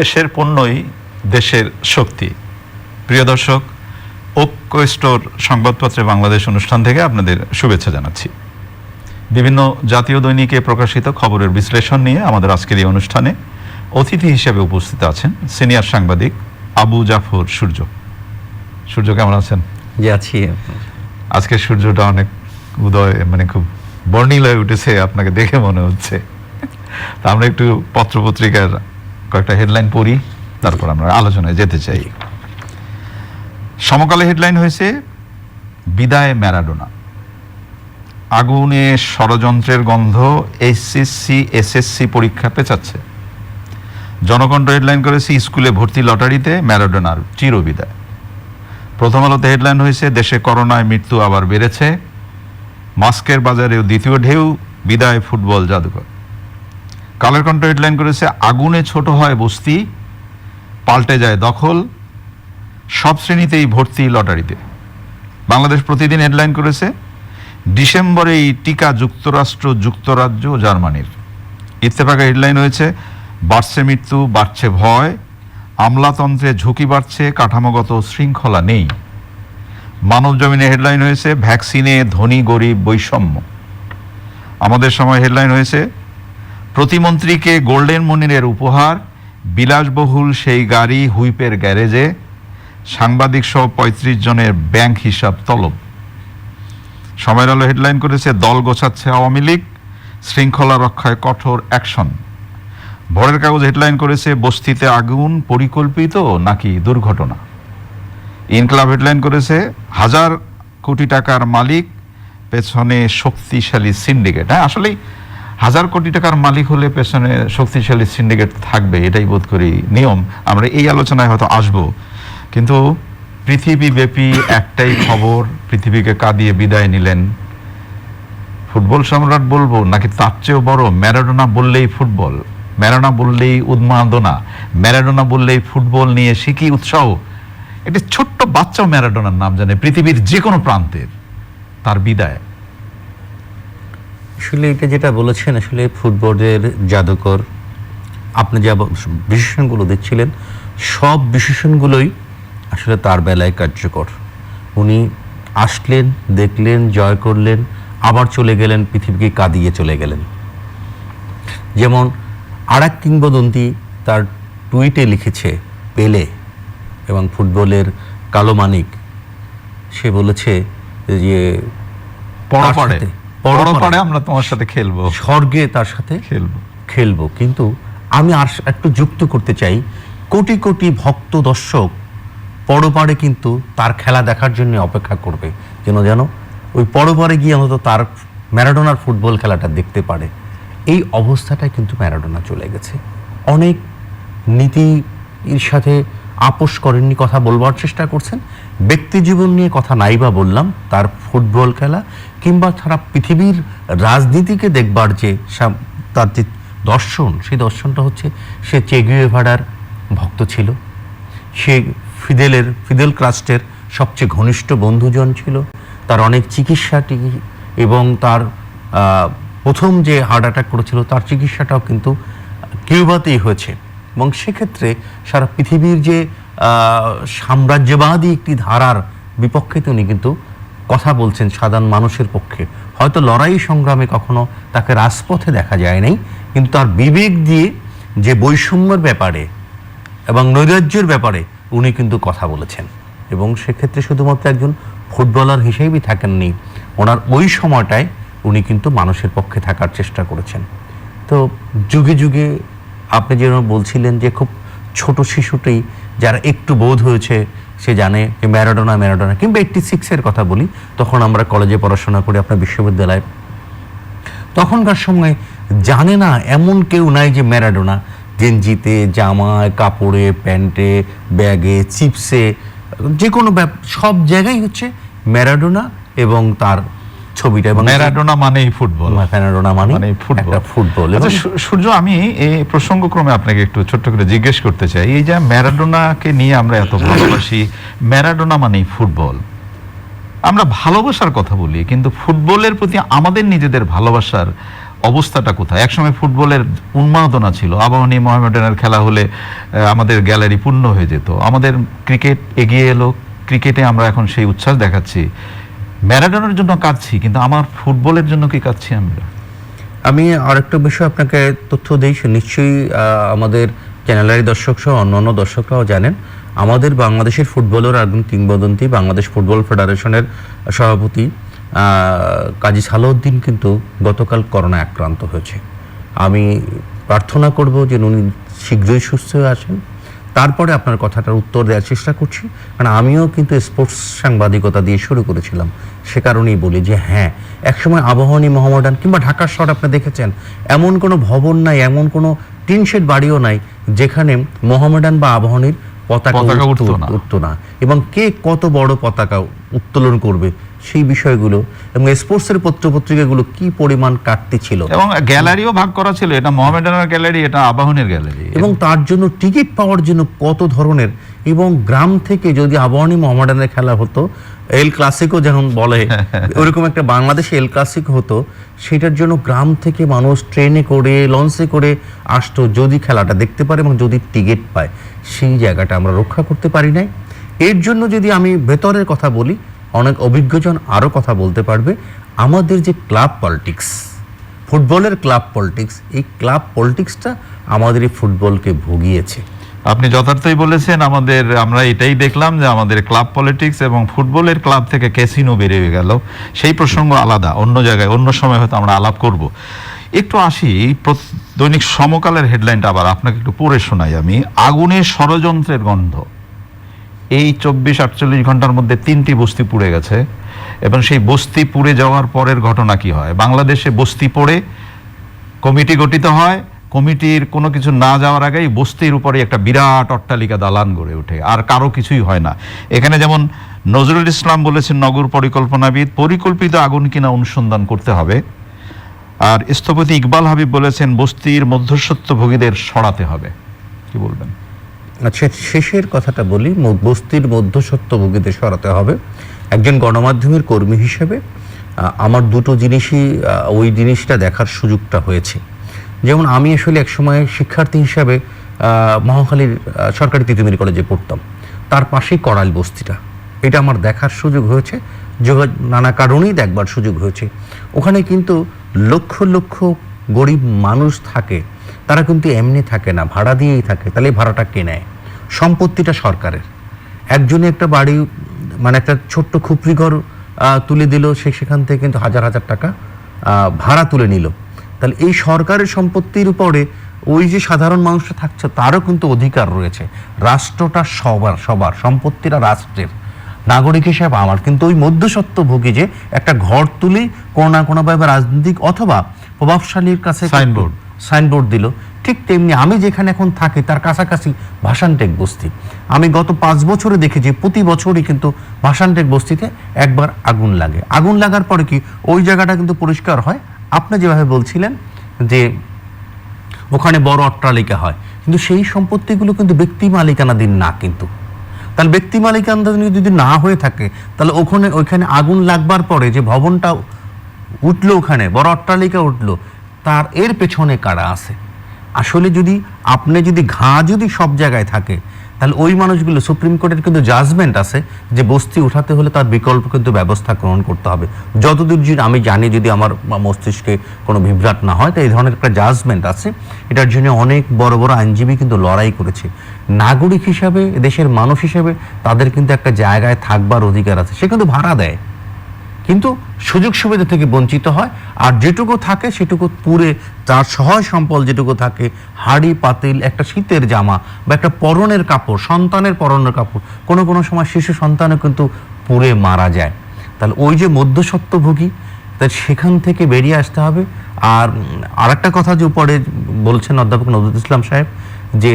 দেশের পণ্যই দেশের শক্তি। প্রিয় দর্শক ঐক্য স্টোর সংবাদপত্রে বাংলাদেশ অনুষ্ঠান থেকে আপনাদের শুভেচ্ছা জানাচ্ছি। বিভিন্ন জাতীয় দৈনিকে প্রকাশিত খবরের বিশ্লেষণ নিয়ে আমাদের আজকের এই অনুষ্ঠানে অতিথি হিসেবে উপস্থিত আছেন সিনিয়র সাংবাদিক আবু জাফর সূর্য। সূর্য কেমন আছেন? যে আছি। আজকে সূর্যটা অনেক উদয় মানে খুব বর্ণিল হয়ে উঠেছে আপনাকে দেখে মনে হচ্ছে। তা আমরা একটু পত্রপত্রিকার কয়েকটা হেডলাইন পড়ি, তারপর আমরা আলোচনায় যেতে চাই। সমকালে হেডলাইন হয়েছে, বিদায় ম্যারাডোনা। আগুনে ষড়যন্ত্রের গন্ধ এসএসসি এসএসসি পরীক্ষা পেঁচাচ্ছে। জনকণ্ঠ হেডলাইন করেছে, স্কুলে ভর্তি লটারিতে ম্যারাডোনার চিরবিদায়। প্রথম আলোতে হেডলাইন হয়েছে, দেশে করোনায় মৃত্যু আবার বেড়েছে। মাস্কের বাজারেও দ্বিতীয় ঢেউ, বিদায় ফুটবল জাদুঘর। কালের কণ্ঠ হেডলাইন করেছে, আগুনে ছোট হয় বস্তি, পাল্টে যায় দখল, সব শ্রেণীতেই ভর্তি লটারিতে। বাংলাদেশ প্রতিদিন হেডলাইন করেছে, ডিসেম্বরেই টিকা যুক্তরাষ্ট্র, যুক্তরাজ্য ও জার্মানির। ইত্তেফাকে হেডলাইন হয়েছে, বাড়ছে মৃত্যু, বাড়ছে ভয়, আমলাতন্ত্রে ঝুঁকি বাড়ছে, কাঠামোগত শৃঙ্খলা নেই। মানব জমিনে হেডলাইন হয়েছে ভ্যাকসিনে ধনী গরিব বৈষম্য। আমাদের সময় হেডলাইন হয়েছে প্রতিমন্ত্রীকে গোল্ডেন মনিরের উপহার, বিলাসবহুল সেই গাড়ি হুইপের গ্যারেজে, সাংবাদিক সহ পঁয়ত্রিশ জনের ব্যাংক হিসাব তলব। সময়ের আলো হেডলাইন করেছে, দল গোছাচ্ছে আওয়ামী লীগ, শৃঙ্খলা রক্ষায় কঠোর অ্যাকশন। ভোরের কাগজ হেডলাইন করেছে, বস্তিতে আগুন পরিকল্পিত নাকি দুর্ঘটনা? ইনকলাব হেডলাইন করেছে, হাজার কোটি টাকার মালিক, পেছনে শক্তিশালী সিন্ডিকেট। হ্যাঁ আসলেই হাজার কোটি টাকার মালিক হলে পেছনে শক্তিশালী সিন্ডিকেট থাকবে, এটাই বোধ করি নিয়ম। আমরা এই আলোচনায় হয়তো আসব। কিন্তু পৃথিবীব্যাপী একটাই খবর, পৃথিবীকে কাঁদিয়ে বিদায় নিলেন। ফুটবল সম্রাট বলব, নাকি তার চেয়েও বড়, ম্যারাডোনা বললেই ফুটবল। ম্যারাডোনা বললেই উন্মাদনা। ম্যারাডোনা বললেই ফুটবল নিয়ে শিখি উৎসাহ? একটি ছোট্ট বাচ্চাও ম্যারাডোনার নাম জানে, পৃথিবীর যে কোনো প্রান্তের। তার বিদায়। আসলে এটা যেটা বলেছেন আসলে ফুটবলের জাদুকর আপনি যা বিশেষণগুলো দিচ্ছিলেন সব বিশেষণগুলোই আসলে তার বেলায় কার্যকর। উনি আসলেন দেখলেন জয় করলেন আবার চলে গেলেন পৃথিবীকে কাঁদিয়ে চলে গেলেন। যেমন আর এক কিংবদন্তি তার টুইটে লিখেছে পেলে এবং ফুটবলের কালো মানিক। সে বলেছে যে পড়া। পড়ে পড়ে আমরা তোমার সাথে খেলব। স্বর্গে তার সাথে খেলব। খেলব। কিন্তু আমি আর একটু যুক্ত করতে চাই কোটি কোটি ভক্ত দর্শক পরপারে কিন্তু তার খেলা দেখার জন্য অপেক্ষা করবে। যেন যেন ওই পরপারে গিয়ে অন্তত তার ম্যারাডোনার ফুটবল খেলাটা দেখতে পারে। এই অবস্থাটায় কিন্তু ম্যারাডোনা চলে গেছে। অনেক নীতির সাথে আপোষ করেননি কথা বলবার চেষ্টা করছেন। ব্যক্তি জীবন নিয়ে কথা নাই বা বললাম, তার ফুটবল খেলা কিংবা সারা পৃথিবীর রাজনীতিকে দেখবার যে তার যে দর্শন, সেই দর্শনটা হচ্ছে সে চেগুয়েভাড়ার ভক্ত ছিল। সে ফিদেলের, ফিদেল ক্রাস্টের সবচেয়ে ঘনিষ্ঠ বন্ধুজন ছিল। তার অনেক চিকিৎসাটি এবং তার প্রথম যে হার্ট অ্যাটাক করেছিল, তার চিকিৎসাটাও কিন্তু কিউবাতেই হয়েছে। এবং সেক্ষেত্রে সারা পৃথিবীর যে সাম্রাজ্যবাদী একটি ধারার বিপক্ষে তিনি কিন্তু কথা বলছেন সাধারণ মানুষের পক্ষে। হয়তো লড়াই সংগ্রামে কখনো তাকে রাজপথে দেখা যায় নাই, কিন্তু তার বিবেক দিয়ে যে বৈষম্যের ব্যাপারে এবং নৈরাজ্যের ব্যাপারে উনি কিন্তু কথা বলেছেন। এবং সেক্ষেত্রে শুধুমাত্র একজন ফুটবলার হিসেবেই থাকেননি, ওনার ওই সময়টায় উনি কিন্তু মানুষের পক্ষে থাকার চেষ্টা করেছেন। তো যুগে যুগে আপনি যেরকম বলছিলেন যে খুব ছোট শিশুটি যারা একটু বোধ হয়েছে, সে জানে যে ম্যারাডোনা ম্যারাডোনা কিংবা এইটটি সিক্সের কথা বলি, তখন আমরা কলেজে পড়াশোনা করি আপনার বিশ্ববিদ্যালয়ে। তখনকার সময় জানে না এমন কেউ নাই যে ম্যারাডোনা। গেঞ্জিতে, জামায়, কাপড়ে, প্যান্টে, ব্যাগে, চিপসে, যে কোনো সব জায়গায় হচ্ছে ম্যারাডোনা এবং তার ছবিটা এবং ম্যারাডোনা মানেই ফুটবল। ম্যারাডোনা মানে ফুটবল। ফুটবল আচ্ছা, সূর্য আমি এই প্রসঙ্গক্রমে আপনাকে একটু ছোট্ট করে জিজ্ঞেস করতে চাই। এই যে ম্যারাডোনাকে নিয়ে আমরা এত ভালোবাসি ম্যারাডোনা মানেই ফুটবল। আমরা ভালোবাসার কথা বলি কিন্তু ফুটবলের প্রতি আমাদের নিজেদের ভালোবাসার অবস্থাটা কোথায়? একসময় ফুটবলের উন্মাদনা ছিল। আবাহনী মোহামেডানের খেলা হলে আমাদের গ্যালারি পূর্ণ হয়ে যেত। আমাদের ক্রিকেট এগিয়ে এলো। ক্রিকেটে আমরা এখন সেই উচ্ছ্বাস দেখাচ্ছি। ম্যারাডোনার জন্য কাঁদছি, কিন্তু আমার ফুটবলের জন্য কি কাঁদছি আমরা আমি আরেকটা বিষয় আপনাকে তথ্য দিই নিশ্চয়ই আমাদের চ্যানেলের দর্শক সহ অন্যান্য দর্শকরাও জানেন। আমাদের বাংলাদেশের ফুটবলের একজন কিংবদন্তি বাংলাদেশ ফুটবল ফেডারেশনের সভাপতি কাজী সালাউদ্দিন কিন্তু গতকাল করোনা আক্রান্ত হয়েছে। আমি প্রার্থনা করব যে উনি শীঘ্রই সুস্থ হয়ে আসেন। তারপরে আপনার কথাটার উত্তর দেওয়ার চেষ্টা করছি। কারণ আমিও কিন্তু স্পোর্টস সাংবাদিকতা দিয়ে শুরু করেছিলাম। সে কারণেই বলি যে হ্যাঁ একসময় আবাহনী মোহামডান কিংবা ঢাকার শহর আপনি দেখেছেন এমন কোনো ভবন নাই এমন কোনো টিন শেড বাড়িও নাই যেখানে মোহামেডান বা আবাহনীর পতাকা। উঠতো না। এবং কে কত বড় পতাকা উত্তোলন করবে সেই বিষয়গুলো এবং স্পোর্টসের পত্রপত্রিকাগুলো কি পরিমাণ কাটতি ছিল? এবং গ্যালারিও ভাগ করা ছিল এটা মোহামেডানের গ্যালারি এটা আবাহনের গ্যালারি। এবং তার জন্য টিকিট পাওয়ার জন্য কত ধরনের এবং গ্রাম থেকে যদি আবাহনী মোহামেডানের খেলা হতো এল ক্লাসিকও যেমন বলে ওরকম একটা বাংলাদেশে এল ক্লাসিক হতো সেটার জন্য গ্রাম থেকে মানুষ ট্রেনে করে লঞ্চে করে আসতো যদি খেলাটা দেখতে পারে এবং যদি টিকিট পায়। সেই জায়গাটা আমরা রক্ষা করতে পারি নাই। এর জন্য যদি আমি ভেতরের কথা বলি অনেক অভিজ্ঞজন আরও কথা বলতে পারবে। আমাদের যে ক্লাব পলিটিক্স, ফুটবলের ক্লাব পলিটিক্স, এই ক্লাব পলিটিক্সটা আমাদের এই ফুটবলকে ভুগিয়েছে। আপনি যথার্থই বলেছেন, আমাদের, আমরা এটাই দেখলাম যে আমাদের ক্লাব পলিটিক্স এবং ফুটবলের ক্লাব থেকে ক্যাসিনো বেরিয়ে গেল। সেই প্রসঙ্গ আলাদা, অন্য জায়গায়, অন্য সময় হয়তো আমরা আলাপ করব। একটু আসি দৈনিক সমকালের হেডলাইনটা আবার আপনাকে একটু পড়ে শোনাই আমি। আগুনের ষড়যন্ত্রের গন্ধ। এই চব্বিশ আটচল্লিশ ঘণ্টার মধ্যে তিনটি বস্তি পুড়ে গেছে। এবং সেই বস্তি পুড়ে যাওয়ার পরের ঘটনা কি হয়? বাংলাদেশে বস্তি পড়ে, কমিটি গঠিত হয়। কমিটির কোনো কিছু না যাওয়ার আগেই বস্তির উপরে একটা বিরাট অট্টালিকা দালান গড়ে ওঠে, আর কারও কিছুই হয় না। এখানে যেমন নজরুল ইসলাম বলেছেন, নগর পরিকল্পনাবিদ, পরিকল্পিত আগুন কিনা অনুসন্ধান করতে হবে। আর স্থপতি ইকবাল হাবিব বলেছেন, বস্তির মধ্যস্বত্বভোগীদের সরাতে হবে। কি বলবেন? আচ্ছা শেষের কথাটা বলি বস্তির মধ্যসত্ত্বভোগীদের সরাতে হবে। একজন গণমাধ্যমের কর্মী হিসেবে আমার দুটো জিনিসই ওই জিনিসটা দেখার সুযোগটা হয়েছে। যেমন আমি আসলে একসময় শিক্ষার্থী হিসাবে মহাখালীর সরকারি তিতুমির কলেজে পড়তাম। তার পাশেই করাইল বস্তিটা। এটা আমার দেখার সুযোগ হয়েছে নানা কারণেই দেখবার সুযোগ হয়েছে। ওখানে কিন্তু লক্ষ লক্ষ গরিব মানুষ থাকে তারা কিন্তু এমনি থাকে না, ভাড়া দিয়েই থাকে। তাহলে ভাড়াটা কে নেয়? সম্পত্তিটা সরকারের। একজনে একটা বাড়ি মানে একটা ছোট্ট খুপড়ি ঘর তুলে দিল, সে সেখান থেকে কিন্তু হাজার হাজার টাকা ভাড়া তুলে নিল। তাহলে এই সরকারের সম্পত্তির উপরে ওই যে সাধারণ মানুষটা থাকছে, তারও কিন্তু অধিকার রয়েছে। রাষ্ট্রটা সবার সবার, সম্পত্তিটা রাষ্ট্রের। নাগরিক হিসেবে আমার। কিন্তু ওই মধ্যসত্ত্বভোগী যে একটা ঘর তুলি, কোনো না কোনোভাবে রাজনৈতিক অথবা প্রভাবশালীর কাছে সাইনবোর্ড। সাইনবোর্ড দিল। ঠিক তেমনি আমি যেখানে এখন থাকি, তার কাছাকাছি ভাষানটেক বস্তি। আমি গত পাঁচ বছরে দেখেছি, প্রতি বছরই কিন্তু ভাষানটেক বস্তিতে একবার আগুন লাগে। আগুন লাগার পরে কি ওই জায়গাটা কিন্তু পরিষ্কার হয়? আপনি যেভাবে বলছিলেন যে ওখানে বড় অট্টালিকা হয়, কিন্তু সেই সম্পত্তিগুলো কিন্তু ব্যক্তি মালিকানাধীন না কিন্তু। তাহলে ব্যক্তি মালিকানাধীন যদি না হয়ে থাকে, তাহলে ওখানে, ওইখানে আগুন লাগবার পরে যে ভবনটা উঠল ওখানে, বড় অট্টালিকা উঠল তার এর পেছনে কারা আছে? আসলে যদি আপনি যদি ঘা যদি সব জায়গায় থাকে, তাহলে ওই মানুষগুলো সুপ্রিম কোর্টের কিন্তু জাজমেন্ট আছে যে বস্তি উঠাতে হলে তার বিকল্প কিন্তু ব্যবস্থা গ্রহণ করতে হবে। যতদূর যদি আমি জানি যদি আমার মস্তিষ্কে কোনো বিভ্রাট না হয়, তো এই ধরনের একটা জাজমেন্ট আছে। এটার জন্য অনেক বড় বড় আইনজীবী কিন্তু লড়াই করেছে। নাগরিক হিসাবে, দেশের মানুষ হিসাবে তাদের কিন্তু একটা জায়গায় থাকবার অধিকার আছে। সে কিন্তু ভাড়া দেয়। কিন্তু সুযোগ সুবিধা থেকে বঞ্চিত হয়। আর যেটুকু থাকে সেটুকু পুরে তার সহায় সম্পদ যেটুকু থাকে, হাড়ি, পাতিল, একটা শীতের জামা বা একটা পরনের কাপড়, সন্তানের পরনের কাপড়, কোনো কোনো সময় শিশু সন্তানও কিন্তু পুড়ে মারা যায়। তাহলে ওই যে মধ্যসত্ত্বভোগী তাই সেখান থেকে বেরিয়ে আসতে হবে। আর আর একটা কথা যে উপরে বলছেন অধ্যাপক নজরুল ইসলাম সাহেব, যে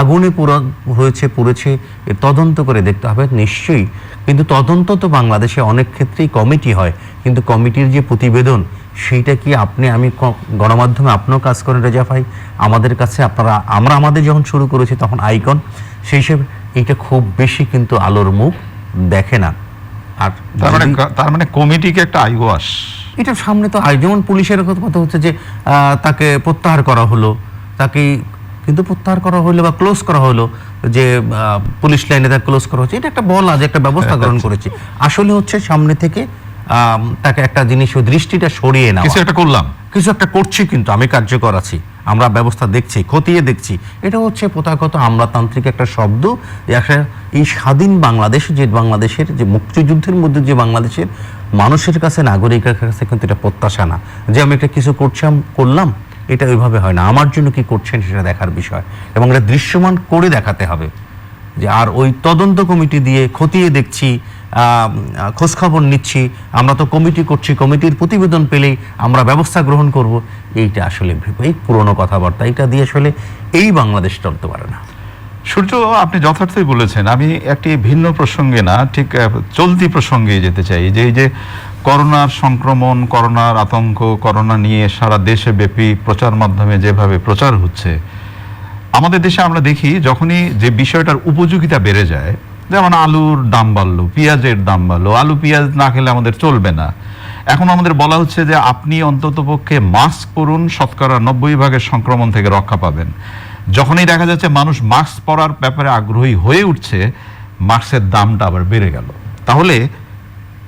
আগুনে পুরো হয়েছে পুড়েছে তদন্ত করে দেখতে হবে নিশ্চয়ই। কিন্তু তদন্ত তো বাংলাদেশে অনেক ক্ষেত্রেই কমিটি হয়। কিন্তু কমিটির যে প্রতিবেদন সেইটা কি আপনি আমি গণমাধ্যমে আপনিও কাজ করেন রেজা ভাই? আমাদের কাছে আপনারা আমরা আমাদের যখন শুরু করেছি তখন আইকন। সেই হিসেবে এইটা খুব বেশি কিন্তু আলোর মুখ দেখে না। আর তার মানে তার মানে কমিটিকে একটা আইওয়াস। এটা সামনে তো যেমন পুলিশের কথা হচ্ছে যে তাকে প্রত্যাহার করা হলো তাকে কিন্তু প্রত্যাহার করা হলো বা ক্লোজ করা হলো যে পুলিশ লাইনে তাকে ক্লোজ করা হচ্ছে এটা একটা বলা যে একটা ব্যবস্থা গ্রহণ করেছে। আসলে হচ্ছে সামনে থেকে তাকে একটা জিনিস দৃষ্টিটা সরিয়ে নেওয়া। কিছু একটা করলাম। কিছু একটা করছি কিন্তু আমি কার্যকর আছি। আমরা ব্যবস্থা দেখছি খতিয়ে দেখছি। এটা হচ্ছে প্রথাগত আমলাতান্ত্রিক একটা শব্দ। একটা এই স্বাধীন বাংলাদেশ যে বাংলাদেশের যে মুক্তিযুদ্ধের মধ্যে যে বাংলাদেশের মানুষের কাছে নাগরিকের কাছে কিন্তু এটা প্রত্যাশা না। যে আমি একটা কিছু করছিলাম করলাম এটা ওইভাবে হয় না। আমার জন্য কি করছেন সেটা দেখার বিষয়। এবং এটা দৃশ্যমান করে দেখাতে হবে যে আর ওই তদন্ত কমিটি দিয়ে খতিয়ে দেখছি খোঁজখবর নিচ্ছি, আমরা তো কমিটি করছি, কমিটির প্রতিবেদন পেলেই আমরা ব্যবস্থা গ্রহণ করব। এইটা আসলে এই পুরনো কথাবার্তা। এটা দিয়ে আসলে এই বাংলাদেশ চলতে পারে না। সূর্য আপনি যথার্থই বলেছেন, আমি একটি ভিন্ন প্রসঙ্গে না, ঠিক চলতি প্রসঙ্গে যেতে চাই। যে এই যে করোনার সংক্রমণ, করোনার আতঙ্ক, করোনা নিয়ে সারা দেশে ব্যাপী প্রচার মাধ্যমে যেভাবে প্রচার হচ্ছে, আমাদের দেশে আমরা দেখি যখনই যে বিষয়টার উপযোগিতা বেড়ে যায়, যেমন আলুর দাম বাড়লো, পেঁয়াজের দাম বাড়লো, আলু, পেঁয়াজ না খেলে আমাদের চলবে না। এখন আমাদের বলা হচ্ছে যে আপনি অন্ততপক্ষে মাস্ক পরুন, শতকরা নব্বই ভাগের সংক্রমণ থেকে রক্ষা পাবেন। যখনই দেখা যাচ্ছে মানুষ মাস্ক পরার ব্যাপারে আগ্রহী হয়ে উঠছে, মাস্কের দামটা আবার বেড়ে গেল। তাহলে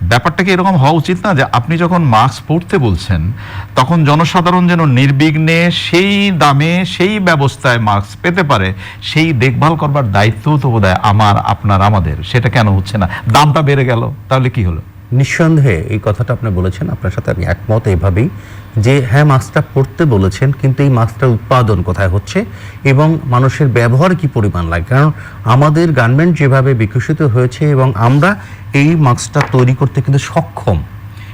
ব্যাপারটা কি এরকম হওয়া উচিত না যে আপনি যখন মাস্ক পরতে বলছেন, তখন জনসাধারণ যেন নির্বিঘ্নে সেই দামে, সেই ব্যবস্থায় মাস্ক পেতে পারে, সেই দেখভাল করবার দায়িত্বও তো বোধহয় আমার, আপনার, আমাদের। সেটা কেন হচ্ছে না? দামটা বেড়ে গেল। তাহলে কি হলো? নিঃসন্দেহে এই কথাটা আপনি বলেছেন। আপনার সাথে আমি একমত এভাবেই। যে হ্যাঁ মাস্কটা পড়তে বলেছেন কিন্তু এই মাস্কটার উৎপাদন কোথায় হচ্ছে এবং মানুষের ব্যবহার কি পরিমাণ লাগে? কারণ আমাদের গার্মেন্ট যেভাবে বিকশিত হয়েছে এবং আমরা এই মাস্কটা তৈরি করতে কিন্তু সক্ষম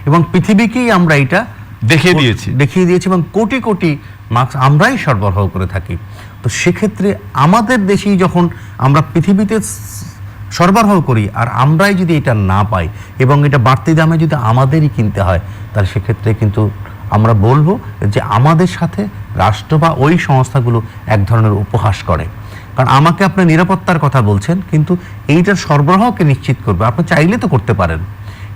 এবং পৃথিবীকেই আমরা এটা দেখিয়ে দিয়েছি। দেখিয়ে দিয়েছি এবং কোটি কোটি মাস্ক আমরাই সরবরাহ করে থাকি। তো সেক্ষেত্রে আমাদের দেশেই যখন আমরা পৃথিবীতে সরবরাহ করি আর আমরাই যদি এটা না পাই এবং এটা বাড়তি দামে যদি আমাদেরই কিনতে হয় তাহলে সেক্ষেত্রে কিন্তু আমরা বলব যে আমাদের সাথে রাষ্ট্র বা ওই সংস্থাগুলো এক ধরনের উপহাস করে। কারণ আমাকে আপনি নিরাপত্তার কথা বলছেন, কিন্তু এইটার সরবরাহকে নিশ্চিত করবে। আপনি চাইলে তো করতে পারেন।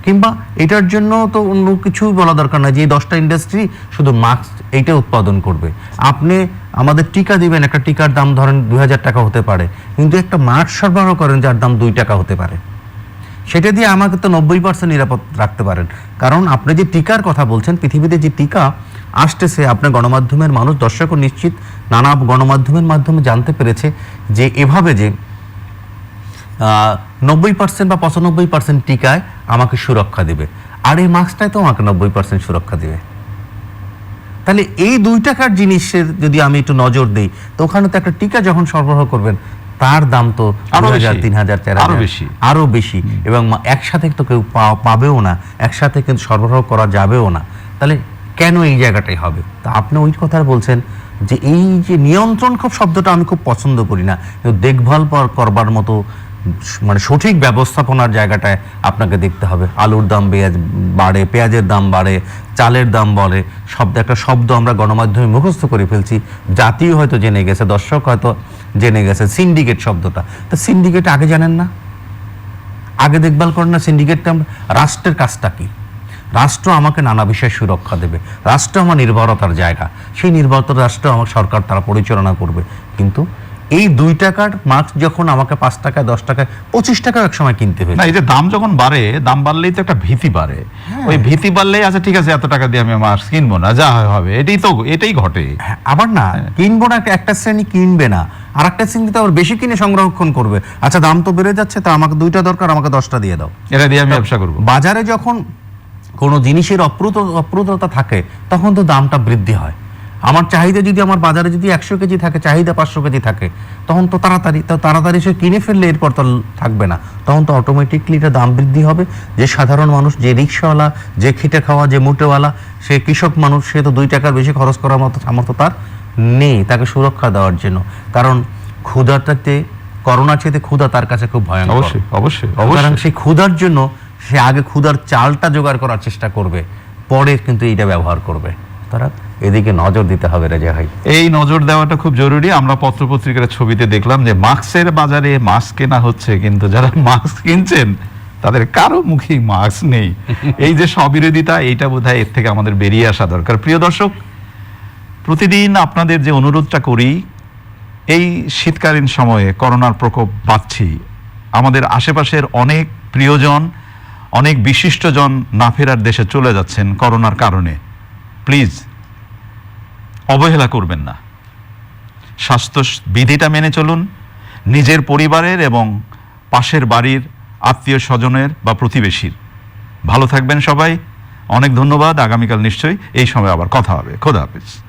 কিংবা এটার জন্য তো অন্য কিছু বলা দরকার না যে এই দশটা ইন্ডাস্ট্রি শুধু মাস্ক এইটা উৎপাদন করবে। আপনি আমাদের টিকা দিবেন, একটা টিকার দাম ধরেন দুই হাজার টাকা হতে পারে। কিন্তু একটা মাস্ক সরবরাহ করেন যার দাম দুই টাকা হতে পারে। সেটা দিয়ে আমাকে তো নব্বই পার্সেন্ট নিরাপদ রাখতে পারেন। কারণ আপনি যে টিকার কথা বলছেন, পৃথিবীতে যে টিকা আসতেছে, আপনার গণমাধ্যমের মানুষ দর্শকও নিশ্চিত নানা গণমাধ্যমের মাধ্যমে জানতে পেরেছে যে এভাবে যে নব্বই পার্সেন্ট বা পঁচানব্বই পার্সেন্ট টিকায় আমাকে সুরক্ষা দেবে। আর এই মাস্কটাই তো আমাকে নব্বই পার্সেন্ট সুরক্ষা দেবে। তাহলে এই দুই টাকার জিনিসের যদি আমি একটু নজর দিই, তো ওখানে তো একটা টিকা যখন সরবরাহ করবেন তার দাম তো আরও হাজার বেশি। তিন হাজার চার আরও বেশি। আরও বেশি। এবং একসাথে তো কেউ পাবেও না। একসাথে কিন্তু সরবরাহ করা যাবেও না। তাহলে কেন এই জায়গাটাই হবে? তা আপনি ওই কথা বলছেন যে এই যে নিয়ন্ত্রণ খুব শব্দটা আমি খুব পছন্দ করি না। দেখভাল করবার মতো মানে সঠিক ব্যবস্থাপনার জায়গাটায় আপনাকে দেখতে হবে। আলুর দাম বাড়ে, পেঁয়াজের দাম বাড়ে, চালের দাম বলে, শব্দ, একটা শব্দ আমরা গণমাধ্যমে মুখস্থ করে ফেলছি। জাতীয় হয়তো জেনে গেছে, দর্শক হয়তো জেনে গেছে সিন্ডিকেট শব্দটা। তা সিন্ডিকেট আগে জানেন না? আগে দেখভাল করেন না সিন্ডিকেটটা রাষ্ট্রের কাজটা কি? রাষ্ট্র আমাকে নানা বিষয়ে সুরক্ষা দেবে। রাষ্ট্র আমার নির্ভরতার জায়গা। সেই নির্ভরতার রাষ্ট্র আমার সরকার তারা পরিচালনা করবে। কিন্তু এই দুই টাকার মাস্ক যখন আমাকে পাঁচ টাকা দশ টাকায় পঁচিশ টাকা এক সময় কিনতে না এই যে দাম যখন বাড়ে দাম বাড়লেই তো একটা ভীতি বাড়ে। ওই ভীতি বাড়লেই আচ্ছা ঠিক আছে এত টাকা দিয়ে আমি মাস্ক কিনবো না যা হবে। এটাই তো এটাই ঘটে। হ্যাঁ, আবার না কিনবো না একটা শ্রেণি কিনবে না। আর একটা শ্রেণি তো আবার বেশি কিনে সংরক্ষণ করবে। আচ্ছা দাম তো বেড়ে যাচ্ছে তা আমাকে দুইটা দরকার আমাকে দশটা দিয়ে দাও। এটা দিয়ে আমি ব্যবসা করব। বাজারে যখন কোনো জিনিসের অপ্রুত অপ্রুততা থাকে তখন তো দামটা বৃদ্ধি হয়। আমার চাহিদা যদি আমার বাজারে যদি একশো কেজি থাকে চাহিদা পাঁচশো কেজি থাকে তখন তো তাড়াতাড়ি তো তাড়াতাড়ি সে কিনে ফেললে এরপর তো থাকবে না। তখন তো অটোমেটিকলি এটা দাম বৃদ্ধি হবে। যে সাধারণ মানুষ যে রিক্সাওয়ালা যে খেটে খাওয়া যে মুটেওয়ালা সে কৃষক মানুষ সে তো দুই টাকার বেশি খরচ করার মতো সামর্থ্য তার নেই তাকে সুরক্ষা দেওয়ার জন্য। কারণ ক্ষুধাটাতে করোনা চেতে ক্ষুধা তার কাছে খুব ভয়ঙ্কর অবশ্যই অবশ্যই অবশ্যই। সেই ক্ষুধার জন্য সে আগে ক্ষুধার চালটা জোগাড় করার চেষ্টা করবে পরে কিন্তু এইটা ব্যবহার করবে। তারা এদিকে নজর দিতে হবে রেজা ভাই। এই নজর দেওয়াটা খুব জরুরি। আমরা পত্রপত্রিকার ছবিতে দেখলাম যে মাস্কের বাজারে মাস্ক কেনা হচ্ছে, কিন্তু যারা মাস্ক কিনছেন, তাদের কারও মুখেই মাস্ক নেই। এই যে স্ববিরোধিতা, এইটা বোধহয় এর থেকে আমাদের বেরিয়ে আসা দরকার। প্রিয় দর্শক, প্রতিদিন আপনাদের যে অনুরোধটা করি, এই শীতকালীন সময়ে করোনার প্রকোপ বাড়ছি। আমাদের আশেপাশের অনেক প্রিয়জন, অনেক বিশিষ্টজন না ফেরার দেশে চলে যাচ্ছেন করোনার কারণে। প্লিজ, অবহেলা করবেন না। স্বাস্থ্য বিধিটা মেনে চলুন। নিজের পরিবারের এবং পাশের বাড়ির আত্মীয় স্বজনের বা প্রতিবেশীর। ভালো থাকবেন সবাই। অনেক ধন্যবাদ। আগামীকাল নিশ্চয়ই এই সময় আবার কথা হবে। খোদা হাফিজ।